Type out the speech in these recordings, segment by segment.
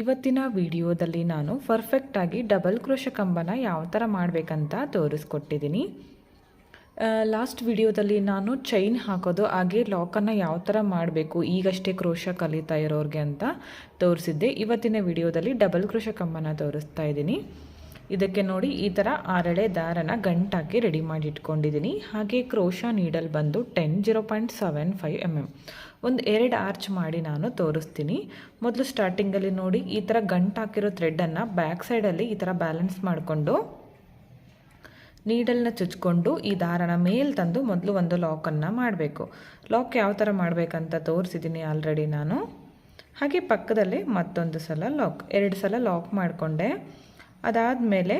ಇವತ್ತಿನ ವಿಡಿಯೋದಲ್ಲಿ ನಾನು ಪರ್ಫೆಕ್ಟಾಗಿ ಡಬಲ್ ಕ್ರೋಶ ಕಂಬನ ಯಾವ ಥರ ಮಾಡಬೇಕಂತ ತೋರಿಸ್ಕೊಟ್ಟಿದ್ದೀನಿ. ಲಾಸ್ಟ್ ವಿಡಿಯೋದಲ್ಲಿ ನಾನು ಚೈನ್ ಹಾಕೋದು, ಹಾಗೆ ಲಾಕನ್ನು ಯಾವ ಥರ ಮಾಡಬೇಕು, ಈಗಷ್ಟೇ ಕ್ರೋಶ ಕಲಿತಾ ಇರೋರಿಗೆ ಅಂತ ತೋರಿಸಿದ್ದೆ. ಇವತ್ತಿನ ವಿಡಿಯೋದಲ್ಲಿ ಡಬಲ್ ಕ್ರೋಶ ಕಂಬನ ತೋರಿಸ್ತಾ ಇದ್ದೀನಿ. ಇದಕ್ಕೆ ನೋಡಿ ಈ ಥರ ಆರಳೆ ದಾರನ ಗಂಟಾಕಿ ರೆಡಿ ಮಾಡಿ ಇಟ್ಕೊಂಡಿದ್ದೀನಿ ಹಾಗೆ ಕ್ರೋಶ ನೀಡಲ್ ಬಂದು ten zero point seven five M M ಒಂದು ಎರಡು ಆರ್ಚ್ ಮಾಡಿ ನಾನು ತೋರಿಸ್ತೀನಿ. ಮೊದಲು ಸ್ಟಾರ್ಟಿಂಗಲ್ಲಿ ನೋಡಿ, ಈ ಥರ ಗಂಟು ಹಾಕಿರೋ ಥ್ರೆಡ್ಡನ್ನು ಬ್ಯಾಕ್ ಸೈಡಲ್ಲಿ ಈ ಥರ ಬ್ಯಾಲೆನ್ಸ್ ಮಾಡಿಕೊಂಡು ನೀಡಲ್ನ ಚುಚ್ಕೊಂಡು ಈ ದಾರನ ಮೇಲೆ ತಂದು ಮೊದಲು ಒಂದು ಲಾಕನ್ನು ಮಾಡಬೇಕು. ಲಾಕ್ ಯಾವ ಥರ ಮಾಡಬೇಕಂತ ತೋರಿಸಿದ್ದೀನಿ ಆಲ್ರೆಡಿ ನಾನು. ಹಾಗೆ ಪಕ್ಕದಲ್ಲೇ ಮತ್ತೊಂದು ಸಲ ಲಾಕ್ ಎರಡು ಸಲ ಲಾಕ್ ಮಾಡಿಕೊಂಡೆ. ಅದಾದಮೇಲೆ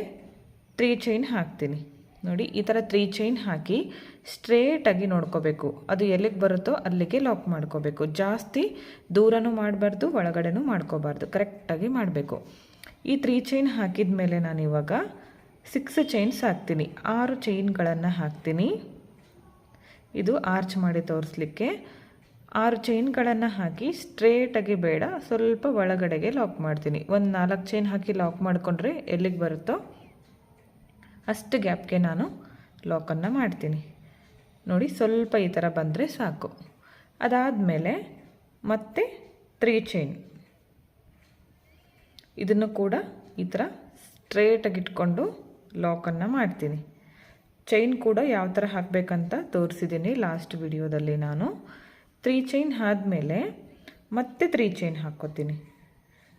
ತ್ರೀ ಚೈನ್ ಹಾಕ್ತೀನಿ. ನೋಡಿ, ಈ ಥರ ತ್ರೀ ಚೈನ್ ಹಾಕಿ ಸ್ಟ್ರೇಟಾಗಿ ನೋಡ್ಕೋಬೇಕು. ಅದು ಎಲ್ಲಿಗೆ ಬರುತ್ತೋ ಅಲ್ಲಿಗೆ ಲಾಕ್ ಮಾಡ್ಕೋಬೇಕು. ಜಾಸ್ತಿ ದೂರನೂ ಮಾಡಬಾರ್ದು, ಒಳಗಡೆನೂ ಮಾಡ್ಕೋಬಾರ್ದು. ಕರೆಕ್ಟಾಗಿ ಮಾಡಬೇಕು. ಈ ತ್ರೀ ಚೈನ್ ಹಾಕಿದ ಮೇಲೆ ನಾನು ಇವಾಗ ಸಿಕ್ಸ್ ಚೈನ್ಸ್ ಹಾಕ್ತೀನಿ. ಆರು ಚೈನ್ಗಳನ್ನು ಹಾಕ್ತೀನಿ. ಇದು ಆರ್ಚ್ ಮಾಡಿ ತೋರಿಸ್ಲಿಕ್ಕೆ. ಆರು ಚೈನ್ಗಳನ್ನು ಹಾಕಿ ಸ್ಟ್ರೇಟಾಗಿ ಬೇಡ, ಸ್ವಲ್ಪ ಒಳಗಡೆಗೆ ಲಾಕ್ ಮಾಡ್ತೀನಿ. ಒಂದು ನಾಲ್ಕು ಚೈನ್ ಹಾಕಿ ಲಾಕ್ ಮಾಡಿಕೊಂಡ್ರೆ ಎಲ್ಲಿಗೆ ಬರುತ್ತೋ ಅಷ್ಟು ಗ್ಯಾಪ್ಗೆ ನಾನು ಲಾಕನ್ನು ಮಾಡ್ತೀನಿ. ನೋಡಿ, ಸ್ವಲ್ಪ ಈ ಥರ ಬಂದರೆ ಸಾಕು. ಅದಾದಮೇಲೆ ಮತ್ತೆ ತ್ರೀ ಚೈನ್ ಇದನ್ನು ಕೂಡ ಈ ಥರ ಸ್ಟ್ರೇಟಾಗಿ ಇಟ್ಕೊಂಡು ಲಾಕನ್ನು ಮಾಡ್ತೀನಿ. ಚೈನ್ ಕೂಡ ಯಾವ ಥರ ಹಾಕಬೇಕಂತ ತೋರಿಸಿದ್ದೀನಿ ಲಾಸ್ಟ್ ವಿಡಿಯೋದಲ್ಲಿ ನಾನು. ತ್ರೀ ಚೈನ್ ಆದಮೇಲೆ ಮತ್ತೆ ತ್ರೀ ಚೈನ್ ಹಾಕ್ಕೋತೀನಿ.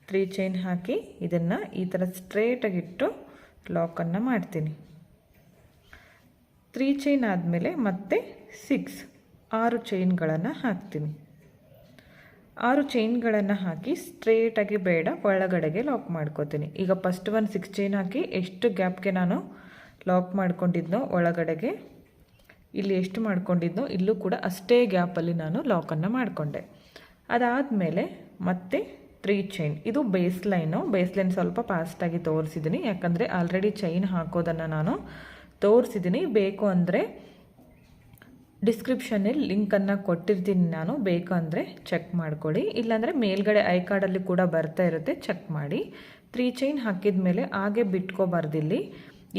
ತ್ರೀ ಚೈನ್ ಹಾಕಿ ಇದನ್ನು ಈ ಥರ ಸ್ಟ್ರೇಟಾಗಿಟ್ಟು ಲಾಕನ್ನು ಮಾಡ್ತೀನಿ. ತ್ರೀ ಚೈನ್ ಆದಮೇಲೆ ಮತ್ತೆ ಸಿಕ್ಸ್, ಆರು ಚೈನ್ಗಳನ್ನು ಹಾಕ್ತೀನಿ. ಆರು ಚೈನ್ಗಳನ್ನು ಹಾಕಿ ಸ್ಟ್ರೇಟಾಗಿ ಬೇಡ, ಒಳಗಡೆಗೆ ಲಾಕ್ ಮಾಡ್ಕೋತೀನಿ. ಈಗ ಫಸ್ಟ್ ಒಂದು ಸಿಕ್ಸ್ ಚೈನ್ ಹಾಕಿ ಎಷ್ಟು ಗ್ಯಾಪ್ಗೆ ನಾನು ಲಾಕ್ ಮಾಡ್ಕೊಂಡಿದ್ನೋ ಒಳಗಡೆಗೆ, ಇಲ್ಲಿ ಎಷ್ಟು ಮಾಡ್ಕೊಂಡಿದ್ನೋ ಇಲ್ಲೂ ಕೂಡ ಅಷ್ಟೇ ಗ್ಯಾಪಲ್ಲಿ ನಾನು ಲಾಕನ್ನು ಮಾಡಿಕೊಂಡೆ. ಅದಾದಮೇಲೆ ಮತ್ತೆ ತ್ರೀ ಚೈನ್ ಇದು ಬೇಸ್ ಲೈನು ಬೇಸ್ ಲೈನ್ ಸ್ವಲ್ಪ ಫಾಸ್ಟಾಗಿ ತೋರಿಸಿದ್ದೀನಿ ಯಾಕಂದರೆ ಆಲ್ರೆಡಿ ಚೈನ್ ಹಾಕೋದನ್ನು ನಾನು ತೋರಿಸಿದ್ದೀನಿ ಬೇಕು ಅಂದರೆ ಡಿಸ್ಕ್ರಿಪ್ಷನಲ್ಲಿ ಲಿಂಕನ್ನು ಕೊಟ್ಟಿರ್ತೀನಿ ನಾನು. ಬೇಕು ಅಂದರೆ ಚೆಕ್ ಮಾಡ್ಕೊಳ್ಳಿ. ಇಲ್ಲಾಂದರೆ ಮೇಲ್ಗಡೆ ಐ ಕಾರ್ಡಲ್ಲಿ ಕೂಡ ಬರ್ತಾ ಇರುತ್ತೆ. ಚೆಕ್ ಮಾಡಿ. ತ್ರೀ ಚೈನ್ ಹಾಕಿದ ಮೇಲೆ ಹಾಗೆ ಬಿಟ್ಕೋಬಾರ್ದಿಲ್ಲಿ.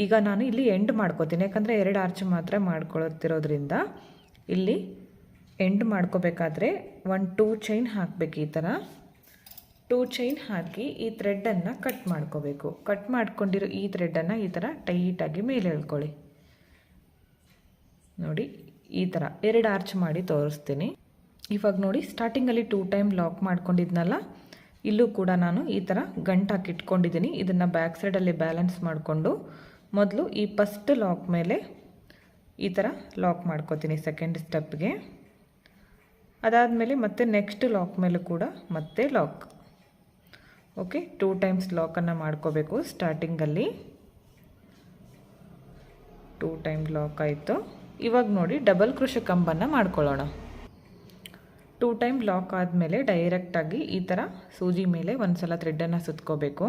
ಈಗ ನಾನು ಇಲ್ಲಿ ಎಂಡ್ ಮಾಡ್ಕೋತೀನಿ. ಯಾಕಂದರೆ ಎರಡು ಆರ್ಚ್ ಮಾತ್ರ ಮಾಡ್ಕೊಳ್ತಿರೋದ್ರಿಂದ ಇಲ್ಲಿ ಎಂಡ್ ಮಾಡ್ಕೋಬೇಕಾದ್ರೆ ಒನ್ ಟೂ ಚೈನ್ ಹಾಕಬೇಕು ಈ ಥರ ಟೂ ಚೈನ್ ಹಾಕಿ ಈ ಥ್ರೆಡ್ಡನ್ನು ಕಟ್ ಮಾಡ್ಕೋಬೇಕು. ಕಟ್ ಮಾಡ್ಕೊಂಡಿರೋ ಈ ಥ್ರೆಡ್ಡನ್ನು ಈ ಥರ ಟೈಟಾಗಿ ಮೇಲೆ ಎಳ್ಕೊಳ್ಳಿ. ನೋಡಿ, ಈ ಥರ ಎರಡು ಆರ್ಚ್ ಮಾಡಿ ತೋರಿಸ್ತೀನಿ. ಇವಾಗ ನೋಡಿ ಸ್ಟಾರ್ಟಿಂಗಲ್ಲಿ ಟೂ ಟೈಮ್ ಲಾಕ್ ಮಾಡ್ಕೊಂಡಿದ್ನಲ್ಲ, ಇಲ್ಲೂ ಕೂಡ ನಾನು ಈ ಥರ ಗಂಟು ಹಾಕಿ ಇಟ್ಕೊಂಡಿದ್ದೀನಿ. ಇದನ್ನು ಬ್ಯಾಕ್ ಸೈಡಲ್ಲಿ ಬ್ಯಾಲೆನ್ಸ್ ಮಾಡಿಕೊಂಡು ಮೊದಲು ಈ ಫಸ್ಟ್ ಲಾಕ್ ಮೇಲೆ ಈ ಥರ ಲಾಕ್ ಮಾಡ್ಕೋತೀನಿ ಸೆಕೆಂಡ್ ಸ್ಟೆಪ್ಗೆ ಅದಾದಮೇಲೆ ಮತ್ತೆ ನೆಕ್ಸ್ಟ್ ಲಾಕ್ ಮೇಲೆ ಕೂಡ ಮತ್ತೆ ಲಾಕ್ ಓಕೆ ಟೂ ಟೈಮ್ಸ್ ಲಾಕನ್ನು ಮಾಡ್ಕೋಬೇಕು ಸ್ಟಾರ್ಟಿಂಗಲ್ಲಿ ಟೂ ಟೈಮ್ ಲಾಕ್ ಆಯಿತು. ಇವಾಗ ನೋಡಿ ಡಬಲ್ ಕೃಷಿ ಕಂಬನ್ನು ಮಾಡ್ಕೊಳ್ಳೋಣ. ಟೂ ಟೈಮ್ ಲಾಕ್ ಆದಮೇಲೆ ಡೈರೆಕ್ಟಾಗಿ ಈ ಥರ ಸೂಜಿ ಮೇಲೆ ಒಂದು ಸಲ ಥ್ರೆಡ್ಡನ್ನು ಸುತ್ಕೋಬೇಕು.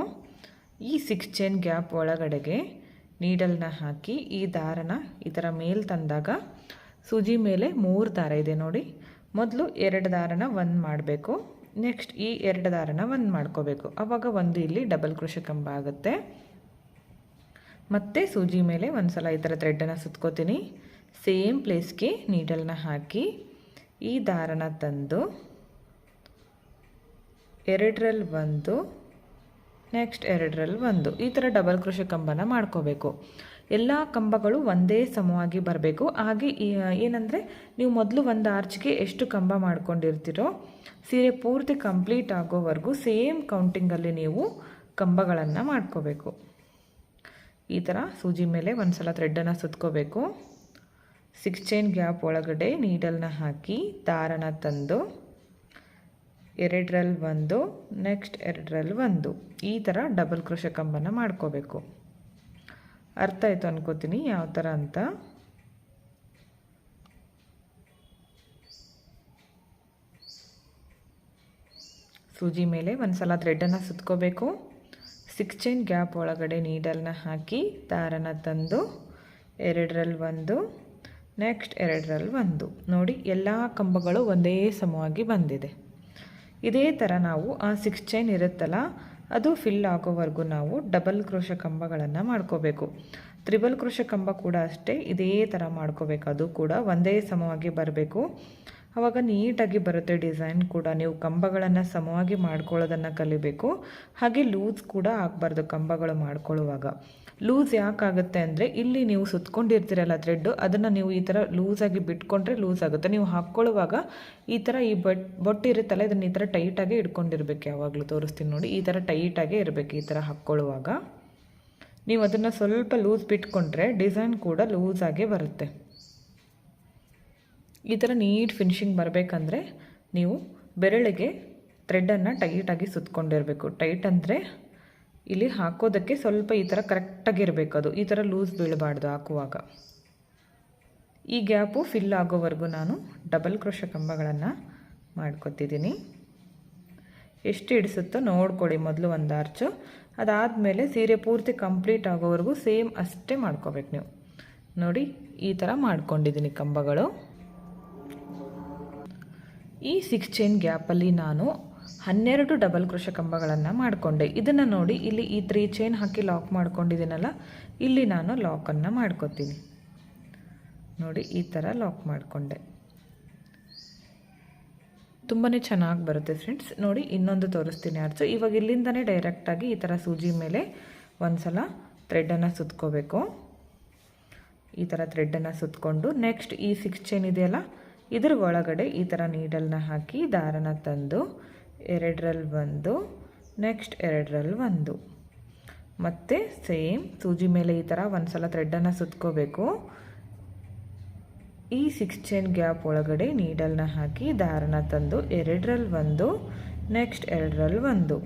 ಈ ಸಿಕ್ಸ್ ಚೈನ್ ಗ್ಯಾಪ್ ಒಳಗಡೆಗೆ ನೀಡಲ್ನ ಹಾಕಿ ಈ ದಾರನ ಈ ಥರ ಮೇಲೆ ತಂದಾಗ ಸೂಜಿ ಮೇಲೆ ಮೂರು ದಾರ ಇದೆ ನೋಡಿ. ಮೊದಲು ಎರಡು ದಾರನ ಒಂದು ಮಾಡಬೇಕು. ನೆಕ್ಸ್ಟ್ ಈ ಎರಡು ದಾರನ ಒಂದು ಮಾಡ್ಕೋಬೇಕು. ಆವಾಗ ಒಂದು ಇಲ್ಲಿ ಡಬಲ್ ಕೃಷಿ ಕಂಬ ಆಗುತ್ತೆ. ಮತ್ತೆ ಸೂಜಿ ಮೇಲೆ ಒಂದು ಸಲ ಈ ಥರ ಥ್ರೆಡ್ಡನ್ನು ಸುತ್ಕೋತೀನಿ. ಸೇಮ್ ಪ್ಲೇಸ್ಗೆ ನೀಡಲ್ನ ಹಾಕಿ ಈ ದಾರನ ತಂದು ಎರಡರಲ್ಲಿ ಒಂದು ನೆಕ್ಸ್ಟ್ ಎರಡರಲ್ಲಿ ಒಂದು. ಈ ಥರ ಡಬಲ್ ಕೃಷಿ ಕಂಬನ ಮಾಡ್ಕೋಬೇಕು. ಎಲ್ಲ ಕಂಬಗಳು ಒಂದೇ ಸಮವಾಗಿ ಬರಬೇಕು. ಹಾಗೆ ಏನಂದರೆ, ನೀವು ಮೊದಲು ಒಂದು ಆರ್ಚ್ಗೆ ಎಷ್ಟು ಕಂಬ ಮಾಡ್ಕೊಂಡಿರ್ತೀರೋ, ಸೀರೆ ಪೂರ್ತಿ ಕಂಪ್ಲೀಟ್ ಆಗೋವರೆಗೂ ಸೇಮ್ ಕೌಂಟಿಂಗಲ್ಲಿ ನೀವು ಕಂಬಗಳನ್ನು ಮಾಡ್ಕೋಬೇಕು. ಈ ಥರ ಸೂಜಿ ಮೇಲೆ ಒಂದು ಸಲ ಥ್ರೆಡ್ಡನ್ನು ಸುತ್ಕೋಬೇಕು. ಸಿಕ್ಸ್ ಚೈನ್ ಗ್ಯಾಪ್ ಒಳಗಡೆ ನೀಡಲ್ನ ಹಾಕಿ ದಾರನ ತಂದು ಎರಡರಲ್ಲಿ ಒಂದು, ನೆಕ್ಸ್ಟ್ ಎರಡರಲ್ಲಿ ಒಂದು. ಈ ಥರ ಡಬಲ್ ಕೃಷ ಕಂಬನ ಮಾಡ್ಕೋಬೇಕು. ಅರ್ಥ ಆಯಿತು ಅನ್ಕೋತೀನಿ, ಯಾವ ಥರ ಅಂತ. ಸೂಜಿ ಮೇಲೆ ಒಂದು ಸಲ ಥ್ರೆಡನ್ನು ಸುತ್ಕೋಬೇಕು. ಸಿಕ್ಸ್ ಚೈನ್ ಗ್ಯಾಪ್ ಒಳಗಡೆ ನೀಡಲ್ನ ಹಾಕಿ ದಾರನ ತಂದು ಎರಡರಲ್ಲಿ ಒಂದು ನೆಕ್ಸ್ಟ್ ಎರಡರಲ್ಲಿ ಒಂದು. ನೋಡಿ, ಎಲ್ಲ ಕಂಬಗಳು ಒಂದೇ ಸಮವಾಗಿ ಬಂದಿದೆ. ಇದೇ ಥರ ನಾವು ಆ ಸಿಕ್ಸ್ ಚೈನ್ ಇರುತ್ತಲ್ಲ ಅದು ಫಿಲ್ ಆಗೋವರೆಗೂ ನಾವು ಡಬಲ್ ಕ್ರೋಶ ಕಂಬಗಳನ್ನು ಮಾಡ್ಕೋಬೇಕು. ತ್ರಿಬಲ್ ಕ್ರೋಶ ಕಂಬ ಕೂಡ ಅಷ್ಟೇ, ಇದೇ ಥರ ಮಾಡ್ಕೋಬೇಕು. ಅದು ಕೂಡ ಒಂದೇ ಸಮವಾಗಿ ಬರಬೇಕು. ಆವಾಗ ನೀಟಾಗಿ ಬರುತ್ತೆ ಡಿಸೈನ್ ಕೂಡ. ನೀವು ಕಂಬಗಳನ್ನು ಸಮವಾಗಿ ಮಾಡ್ಕೊಳ್ಳೋದನ್ನು ಕಲಿಬೇಕು. ಹಾಗೆ ಲೂಸ್ ಕೂಡ ಆಗಬಾರ್ದು ಕಂಬಗಳು ಮಾಡ್ಕೊಳ್ಳುವಾಗ. ಲೂಸ್ ಯಾಕಾಗುತ್ತೆ ಅಂದರೆ ಇಲ್ಲಿ ನೀವು ಸುತ್ಕೊಂಡಿರ್ತೀರಲ್ಲ ಥ್ರೆಡ್ಡು ಅದನ್ನು ನೀವು ಈ ಥರ ಲೂಸಾಗಿ ಬಿಟ್ಕೊಂಡ್ರೆ ಲೂಸ್ ಆಗುತ್ತೆ. ನೀವು ಹಾಕ್ಕೊಳ್ಳುವಾಗ ಈ ಥರ ಈ ಬಟ್ ಬೊಟ್ಟು ಇರುತ್ತಲ್ಲ ಇದನ್ನು ಈ ಥರ ಟೈಟಾಗಿ ಇಟ್ಕೊಂಡಿರ್ಬೇಕು ಯಾವಾಗಲೂ ತೋರಿಸ್ತೀನಿ ನೋಡಿ. ಈ ಥರ ಟೈಟಾಗೇ ಇರಬೇಕು ಈ ಥರ ಹಾಕ್ಕೊಳ್ಳುವಾಗ. ನೀವು ಅದನ್ನು ಸ್ವಲ್ಪ ಲೂಸ್ ಬಿಟ್ಕೊಂಡ್ರೆ ಡಿಸೈನ್ ಕೂಡ ಲೂಸಾಗೇ ಬರುತ್ತೆ. ಈ ಥರ ನೀಟ್ ಫಿನಿಶಿಂಗ್ ಬರಬೇಕಂದ್ರೆ ನೀವು ಬೆರಳಿಗೆ ಥ್ರೆಡ್ಡನ್ನು ಟೈಟಾಗಿ ಸುತ್ತಕೊಂಡಿರಬೇಕು ಟೈಟ್ ಅಂದರೆ ಇಲ್ಲಿ ಹಾಕೋದಕ್ಕೆ ಸ್ವಲ್ಪ ಈ ಥರ ಕರೆಕ್ಟಾಗಿರಬೇಕು ಅದು. ಈ ಥರ ಲೂಸ್ ಬೀಳಬಾರ್ದು ಹಾಕುವಾಗ. ಈ ಗ್ಯಾಪು ಫಿಲ್ ಆಗೋವರೆಗೂ ನಾನು ಡಬಲ್ ಕ್ರೋಶ ಕಂಬಗಳನ್ನು ಮಾಡ್ಕೊತಿದ್ದೀನಿ ಎಷ್ಟು ಹಿಡಿಸುತ್ತೋ ನೋಡ್ಕೊಳ್ಳಿ ಮೊದಲು ಒಂದು ಆರ್ಚು ಅದಾದಮೇಲೆ ಸೀರೆ ಪೂರ್ತಿ ಕಂಪ್ಲೀಟ್ ಆಗೋವರೆಗೂ ಸೇಮ್ ಅಷ್ಟೇ ಮಾಡ್ಕೋಬೇಕು ನೀವು. ನೋಡಿ, ಈ ಥರ ಮಾಡ್ಕೊಂಡಿದ್ದೀನಿ ಕಂಬಗಳು. ಈ ಸಿಕ್ಸ್ ಚೈನ್ ಗ್ಯಾಪಲ್ಲಿ ನಾನು ಹನ್ನೆರಡು ಡಬಲ್ ಕೃಷ ಕಂಬಗಳನ್ನು ಮಾಡಿಕೊಂಡೆ. ಇದನ್ನು ನೋಡಿ ಇಲ್ಲಿ ಈ ತ್ರೀ ಚೈನ್ ಹಾಕಿ ಲಾಕ್ ಮಾಡ್ಕೊಂಡಿದ್ದೀನಲ್ಲ, ಇಲ್ಲಿ ನಾನು ಲಾಕನ್ನು ಮಾಡ್ಕೊತೀನಿ. ನೋಡಿ, ಈ ಥರ ಲಾಕ್ ಮಾಡಿಕೊಂಡೆ. ತುಂಬಾ ಚೆನ್ನಾಗಿ ಬರುತ್ತೆ ಫ್ರೆಂಡ್ಸ್ ನೋಡಿ, ಇನ್ನೊಂದು ತೋರಿಸ್ತೀನಿ ಅರ್ಜು ಇವಾಗ ಇಲ್ಲಿಂದನೇ ಡೈರೆಕ್ಟಾಗಿ ಈ ಥರ ಸೂಜಿ ಮೇಲೆ ಒಂದು ಸಲ ಥ್ರೆಡ್ಡನ್ನು ಸುತ್ಕೋಬೇಕು. ಈ ಥರ ಥ್ರೆಡ್ಡನ್ನು ಸುತ್ತಕೊಂಡು ನೆಕ್ಸ್ಟ್ ಈ ಸಿಕ್ಸ್ ಚೈನ್ ಇದೆಯಲ್ಲ ಇದ್ರ ಒಳಗಡೆ ಈ ಥರ ನೀಡಲ್ನ ಹಾಕಿ ದಾರನ ತಂದು ಎರಡರಲ್ಲಿ ಒಂದು ನೆಕ್ಸ್ಟ್ ಎರಡರಲ್ಲಿ ಒಂದು. ಮತ್ತು ಸೇಮ್ ಸೂಜಿ ಮೇಲೆ ಈ ಥರ ಒಂದು ಸಲ ಥ್ರೆಡ್ಡನ್ನು ಸುತ್ಕೋಬೇಕು. ಈ ಸಿಕ್ಸ್ ಚೈನ್ ಗ್ಯಾಪ್ ಒಳಗಡೆ ನೀಡಲ್ನ ಹಾಕಿ ದಾರನ ತಂದು ಎರಡರಲ್ಲಿ ಒಂದು ನೆಕ್ಸ್ಟ್ ಎರಡರಲ್ಲಿ ಒಂದು.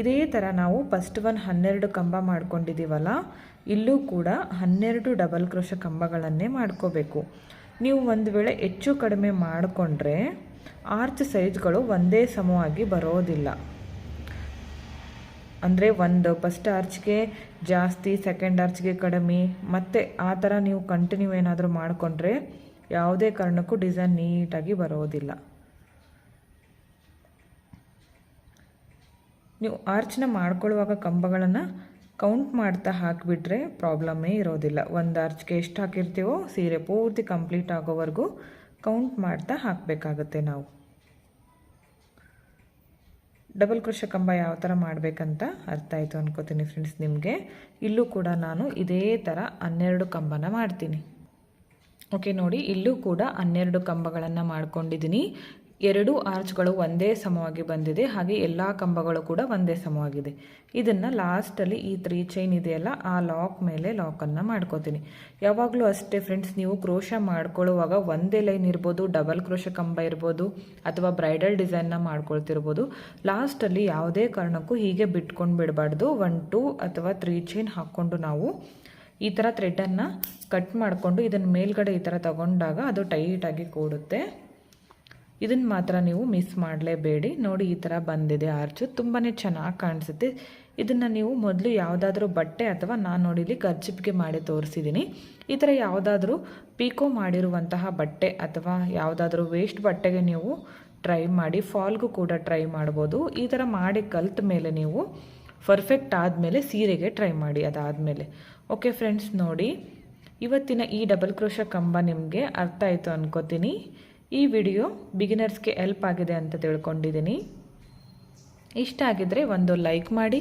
ಇದೇ ಥರ ನಾವು ಫಸ್ಟ್ ಒನ್ ಹನ್ನೆರಡು ಕಂಬ ಮಾಡ್ಕೊಂಡಿದ್ದೀವಲ್ಲ ಇಲ್ಲೂ ಕೂಡ ಹನ್ನೆರಡು ಡಬಲ್ ಕ್ರೋಶ ಕಂಬಗಳನ್ನೇ ಮಾಡ್ಕೋಬೇಕು. ನೀವು ಒಂದು ವೇಳೆ ಹೆಚ್ಚು ಕಡಿಮೆ ಮಾಡಿಕೊಂಡ್ರೆ ಆರ್ಚ್ ಸೈಜ್ಗಳು ಒಂದೇ ಸಮವಾಗಿ ಬರೋದಿಲ್ಲ. ಅಂದರೆ ಒಂದು ಫಸ್ಟ್ ಆರ್ಚ್ಗೆ ಜಾಸ್ತಿ ಸೆಕೆಂಡ್ ಆರ್ಚ್ಗೆ ಕಡಿಮೆ, ಮತ್ತು ಆ ಥರ ನೀವು ಕಂಟಿನ್ಯೂ ಏನಾದರೂ ಮಾಡಿಕೊಂಡ್ರೆ ಯಾವುದೇ ಕಾರಣಕ್ಕೂ ಡಿಸೈನ್ ನೀಟಾಗಿ ಬರೋದಿಲ್ಲ. ನೀವು ಆರ್ಚ್ನ ಮಾಡ್ಕೊಳ್ಳುವಾಗ ಕಂಬಗಳನ್ನು ಕೌಂಟ್ ಮಾಡ್ತಾ ಹಾಕಿಬಿಟ್ರೆ ಪ್ರಾಬ್ಲಮ್ಮೇ ಇರೋದಿಲ್ಲ. ಒಂದು ಅರ್ಜಿಗೆ ಎಷ್ಟು ಹಾಕಿರ್ತೀವೋ ಸೀರೆ ಪೂರ್ತಿ ಕಂಪ್ಲೀಟ್ ಆಗೋವರೆಗೂ ಕೌಂಟ್ ಮಾಡ್ತಾ ಹಾಕಬೇಕಾಗತ್ತೆ ನಾವು. ಡಬಲ್ ಕೃಷ ಕಂಬ ಯಾವ ಥರ ಮಾಡಬೇಕಂತ ಅರ್ಥ ಆಯಿತು ಅನ್ಕೋತೀನಿ ಫ್ರೆಂಡ್ಸ್ ನಿಮಗೆ. ಇಲ್ಲೂ ಕೂಡ ನಾನು ಇದೇ ಥರ ಹನ್ನೆರಡು ಕಂಬನ ಮಾಡ್ತೀನಿ. ಓಕೆ ನೋಡಿ ಇಲ್ಲೂ ಕೂಡ ಹನ್ನೆರಡು ಕಂಬಗಳನ್ನು ಮಾಡ್ಕೊಂಡಿದ್ದೀನಿ ಎರಡು ಆರ್ಚ್ಗಳು ಒಂದೇ ಸಮವಾಗಿ ಬಂದಿದೆ, ಹಾಗೆ ಎಲ್ಲ ಕಂಬಗಳು ಕೂಡ ಒಂದೇ ಸಮವಾಗಿದೆ. ಇದನ್ನು ಲಾಸ್ಟಲ್ಲಿ ಈ ತ್ರೀ ಚೈನ್ ಇದೆಯಲ್ಲ, ಆ ಲಾಕ್ ಮೇಲೆ ಲಾಕನ್ನು ಮಾಡ್ಕೋತೀನಿ. ಯಾವಾಗಲೂ ಅಷ್ಟೇ ಫ್ರೆಂಡ್ಸ್ ನೀವು ಕ್ರೋಶ ಮಾಡ್ಕೊಳ್ಳುವಾಗ ಒಂದೇ ಲೈನ್ ಇರ್ಬೋದು ಡಬಲ್ ಕ್ರೋಶ ಕಂಬ ಇರ್ಬೋದು, ಅಥವಾ ಬ್ರೈಡಲ್ ಡಿಸೈನ್ನ ಮಾಡ್ಕೊಳ್ತಿರ್ಬೋದು. ಲಾಸ್ಟಲ್ಲಿ ಯಾವುದೇ ಕಾರಣಕ್ಕೂ ಹೀಗೆ ಬಿಟ್ಕೊಂಡು ಬಿಡಬಾರ್ದು. ಒನ್ ಟೂ ಅಥವಾ ತ್ರೀ ಚೈನ್ ಹಾಕ್ಕೊಂಡು ನಾವು ಈ ಥರ ಥ್ರೆಡನ್ನು ಕಟ್ ಮಾಡಿಕೊಂಡು ಇದನ್ನು ಮೇಲ್ಗಡೆ ಈ ಥರ ತಗೊಂಡಾಗ ಅದು ಟೈಟಾಗಿ ಕೂಡುತ್ತೆ. ಇದನ್ನು ಮಾತ್ರ ನೀವು ಮಿಸ್ ಮಾಡಲೇಬೇಡಿ. ನೋಡಿ ಈ ಥರ ಬಂದಿದೆ ಆರ್ಚು. ತುಂಬಾ ಚೆನ್ನಾಗಿ ಕಾಣಿಸುತ್ತೆ. ಇದನ್ನು ನೀವು ಮೊದಲು ಯಾವುದಾದ್ರೂ ಬಟ್ಟೆ ಅಥವಾ ನಾನು ನೋಡಿಲಿ ಖರ್ಚಿಪ್ಗೆ ಮಾಡಿ ತೋರಿಸಿದ್ದೀನಿ ಈ ಥರ ಯಾವುದಾದ್ರೂ ಪೀಕೋ ಮಾಡಿರುವಂತಹ ಬಟ್ಟೆ ಅಥವಾ ಯಾವುದಾದ್ರೂ ವೇಸ್ಟ್ ಬಟ್ಟೆಗೆ ನೀವು ಟ್ರೈ ಮಾಡಿ ಫಾಲ್ಗೂ ಕೂಡ ಟ್ರೈ ಮಾಡ್ಬೋದು. ಈ ಥರ ಮಾಡಿ ಕಲ್ತ ಮೇಲೆ ನೀವು ಪರ್ಫೆಕ್ಟ್ ಆದಮೇಲೆ ಸೀರೆಗೆ ಟ್ರೈ ಮಾಡಿ ಅದಾದಮೇಲೆ. ಓಕೆ ಫ್ರೆಂಡ್ಸ್ ನೋಡಿ. ಇವತ್ತಿನ ಈ ಡಬಲ್ ಕ್ರೋಶ ಕಂಬ ನಿಮಗೆ ಅರ್ಥ ಆಯಿತು ಅನ್ಕೋತೀನಿ. ಈ ವಿಡಿಯೋ ಬಿಗಿನರ್ಸ್ಗೆ ಹೆಲ್ಪ್ ಆಗಿದೆ ಅಂತ ತಿಳ್ಕೊಂಡಿದ್ದೀನಿ. ಇಷ್ಟ ಆಗಿದ್ದರೆ ಒಂದು ಲೈಕ್ ಮಾಡಿ,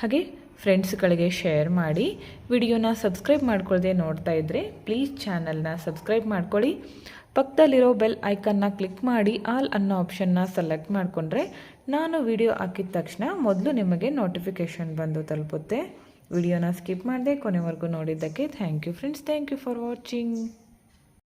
ಹಾಗೆ ಫ್ರೆಂಡ್ಸ್ಗಳಿಗೆ ಶೇರ್ ಮಾಡಿ. ವಿಡಿಯೋನ ಸಬ್ಸ್ಕ್ರೈಬ್ ಮಾಡ್ಕೊಳ್ಳದೆ ನೋಡ್ತಾ ಇದ್ದರೆ ಪ್ಲೀಸ್ ಚಾನಲ್ನ ಸಬ್ಸ್ಕ್ರೈಬ್ ಮಾಡ್ಕೊಳ್ಳಿ. ಪಕ್ಕದಲ್ಲಿರೋ ಬೆಲ್ ಐಕನ್ನ ಕ್ಲಿಕ್ ಮಾಡಿ ಆಲ್ ಅನ್ನೋ ಆಪ್ಷನ್ನ ಸೆಲೆಕ್ಟ್ ಮಾಡಿಕೊಂಡ್ರೆ ನಾನು ವಿಡಿಯೋ ಹಾಕಿದ ತಕ್ಷಣ ಮೊದಲು ನಿಮಗೆ ನೋಟಿಫಿಕೇಷನ್ ಬಂದು ತಲುಪುತ್ತೆ. ವಿಡಿಯೋನ ಸ್ಕಿಪ್ ಮಾಡಿದೆ ಕೊನೆವರೆಗೂ ನೋಡಿದ್ದಕ್ಕೆ thank you friends thank you for watching